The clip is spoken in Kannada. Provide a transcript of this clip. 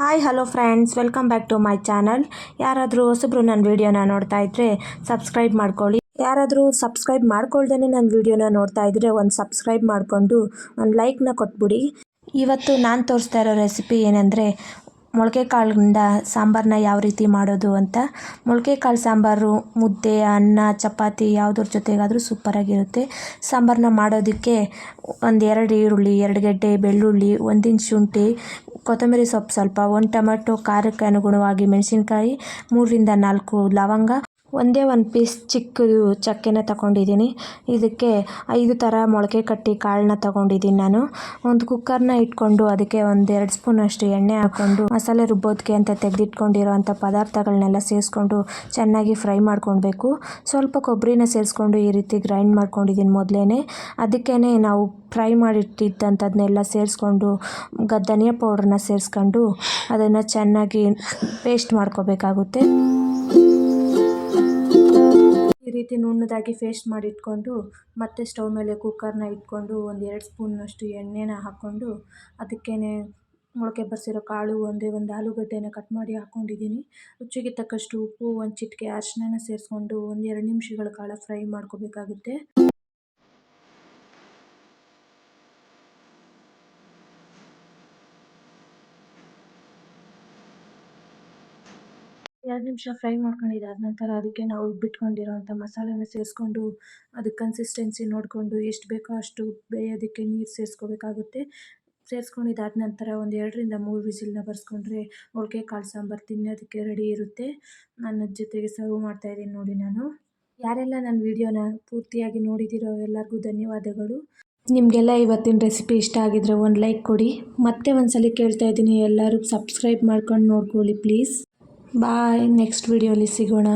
Hi hello friends welcome back to my channel ಯಾರಾದರೂ ಹೊಸಬ್ರು ನನ್ನ ವೀಡಿಯೋನ ನೋಡ್ತಾ ಇದ್ದರೆ ಸಬ್ಸ್ಕ್ರೈಬ್ ಮಾಡ್ಕೊಳ್ಳಿ. ಯಾರಾದರೂ ಸಬ್ಸ್ಕ್ರೈಬ್ ಮಾಡ್ಕೊಳ್ದೇ ನನ್ನ ವೀಡಿಯೋನ ನೋಡ್ತಾ ಇದ್ದರೆ ಒಂದು ಸಬ್ಸ್ಕ್ರೈಬ್ ಮಾಡಿಕೊಂಡು ಒಂದು ಲೈಕ್ನ ಕೊಟ್ಬಿಡಿ. ಇವತ್ತು ನಾನು ತೋರಿಸ್ತಾ ಇರೋ ರೆಸಿಪಿ ಏನಂದರೆ ಮೊಳಕೆ ಕಾಳಿಂದ ಸಾಂಬಾರನ್ನ ಯಾವ ರೀತಿ ಮಾಡೋದು ಅಂತ. ಮೊಳಕೆ ಕಾಳು ಸಾಂಬಾರು, ಮುದ್ದೆ, ಅನ್ನ, ಚಪಾತಿ ಯಾವುದ್ರ ಜೊತೆಗಾದರೂ ಸೂಪರಾಗಿರುತ್ತೆ ಸಾಂಬಾರನ್ನ ಮಾಡೋದಕ್ಕೆ ಒಂದು ಎರಡು ಈರುಳ್ಳಿ, ಎರಡು ಗೆಡ್ಡೆ, ಬೆಳ್ಳುಳ್ಳಿ ಒಂದಿನ ಶುಂಠಿ ಕೊತ್ತಂಬರಿ ಸೊಪ್ಪು ಸ್ವಲ್ಪ ಒಂದು ಟೊಮೆಟೊ ಖಾರಕ್ಕೆ ಅನುಗುಣವಾಗಿ ಮೆಣಸಿನ್ಕಾಯಿ ಮೂರರಿಂದ ನಾಲ್ಕು ಲವಂಗ. ಒಂದೇ ಒಂದು ಪೀಸ್ ಚಿಕ್ಕದು ಚಕ್ಕೆನ ತಗೊಂಡಿದ್ದೀನಿ. ಇದಕ್ಕೆ ಐದು ಥರ ಮೊಳಕೆ ಕಟ್ಟಿ ಕಾಳನ್ನ ತಗೊಂಡಿದ್ದೀನಿ ನಾನು. ಒಂದು ಕುಕ್ಕರ್ನ ಇಟ್ಕೊಂಡು ಅದಕ್ಕೆ ಒಂದು ಎರಡು ಸ್ಪೂನ್ ಅಷ್ಟು ಎಣ್ಣೆ ಹಾಕ್ಕೊಂಡು ಮಸಾಲೆ ರುಬ್ಬೋದಕ್ಕೆ ಅಂತ ತೆಗೆದಿಟ್ಕೊಂಡಿರೋವಂಥ ಪದಾರ್ಥಗಳನ್ನೆಲ್ಲ ಸೇರಿಸ್ಕೊಂಡು ಚೆನ್ನಾಗಿ ಫ್ರೈ ಮಾಡ್ಕೊಳ್ಬೇಕು. ಸ್ವಲ್ಪ ಕೊಬ್ಬರಿನ ಸೇರಿಸ್ಕೊಂಡು ಈ ರೀತಿ ಗ್ರೈಂಡ್ ಮಾಡ್ಕೊಂಡಿದ್ದೀನಿ ಮೊದಲೇ ಅದಕ್ಕೇ ನಾವು ಫ್ರೈ ಮಾಡಿಟ್ಟಿದ್ದಂಥದ್ದನ್ನೆಲ್ಲ ಸೇರಿಸ್ಕೊಂಡು ಧನಿಯಾ ಪೌಡ್ರನ್ನ ಸೇರಿಸ್ಕೊಂಡು ಅದನ್ನು ಚೆನ್ನಾಗಿ ಪೇಸ್ಟ್ ಮಾಡ್ಕೋಬೇಕಾಗುತ್ತೆ. ರೀತಿ ನುಣ್ಣದಾಗಿ ಫೇಸ್ಟ್ ಮಾಡಿ ಇಟ್ಕೊಂಡು ಮತ್ತೆ ಸ್ಟವ್ ಮೇಲೆ ಕುಕ್ಕರ್ನ ಇಟ್ಕೊಂಡು ಒಂದು ಎರಡು ಸ್ಪೂನಷ್ಟು ಎಣ್ಣೆನ ಹಾಕ್ಕೊಂಡು ಅದಕ್ಕೇ ಮೊಳಕೆ ಬರಿಸಿರೋ ಕಾಳು ಒಂದೇ ಒಂದು ಆಲೂಗಡ್ಡೆನ ಕಟ್ ಮಾಡಿ ಹಾಕ್ಕೊಂಡಿದ್ದೀನಿ ರುಚಿಗೆ ತಕ್ಕಷ್ಟು ಉಪ್ಪು, ಒಂದು ಚಿಟಿಕೆ ಅರಿಶಿನ ಸೇರಿಸ್ಕೊಂಡು ಒಂದೆರಡು ನಿಮಿಷಗಳ ಕಾಲ ಫ್ರೈ ಮಾಡ್ಕೋಬೇಕಾಗುತ್ತೆ. ಎರಡು ನಿಮಿಷ ಫ್ರೈ ಮಾಡ್ಕೊಂಡಿದ್ದಾದ ನಂತರ ಅದಕ್ಕೆ ನಾವು ಬಿಟ್ಕೊಂಡಿರೋಂಥ ಮಸಾಲೆನ ಸೇರಿಸ್ಕೊಂಡು ಅದಕ್ಕೆ ಕನ್ಸಿಸ್ಟೆನ್ಸಿ ನೋಡಿಕೊಂಡು ಎಷ್ಟು ಬೇಕೋ ಅಷ್ಟು ಬೇಯೋದಕ್ಕೆ ನೀರು ಸೇರಿಸ್ಕೋಬೇಕಾಗುತ್ತೆ. ಸೇರಿಸ್ಕೊಂಡಿದ್ದಾದ ನಂತರ ಒಂದು ಎರಡರಿಂದ ಮೂರು ವಿಸಿಲ್ನ ಬರ್ಸ್ಕೊಂಡ್ರೆ ಮೊಳಕೆ ಕಾಳು ಸಾಂಬಾರು ತಿನ್ನೋದಕ್ಕೆ ರೆಡಿ ಇರುತ್ತೆ. ನನ್ನ ಜೊತೆಗೆ ಸರ್ವ್ ಮಾಡ್ತಾಯಿದ್ದೀನಿ ನೋಡಿ ನಾನು. ಯಾರೆಲ್ಲ ನನ್ನ ವಿಡಿಯೋನ ಪೂರ್ತಿಯಾಗಿ ನೋಡಿದ್ದೀರೋ ಎಲ್ಲರಿಗೂ ಧನ್ಯವಾದಗಳು. ನಿಮಗೆಲ್ಲ ಇವತ್ತಿನ ರೆಸಿಪಿ ಇಷ್ಟ ಆಗಿದ್ರೆ ಒಂದು ಲೈಕ್ ಕೊಡಿ. ಮತ್ತೆ ಒಂದ್ಸಲ ಕೇಳ್ತಾ ಇದ್ದೀನಿ ಎಲ್ಲರೂ ಸಬ್ಸ್ಕ್ರೈಬ್ ಮಾಡ್ಕೊಂಡು ನೋಡ್ಕೊಳ್ಳಿ ಪ್ಲೀಸ್ ಬಾಯ್ ನೆಕ್ಸ್ಟ್ ವಿಡಿಯೋಲಿ ಸಿಗೋಣ.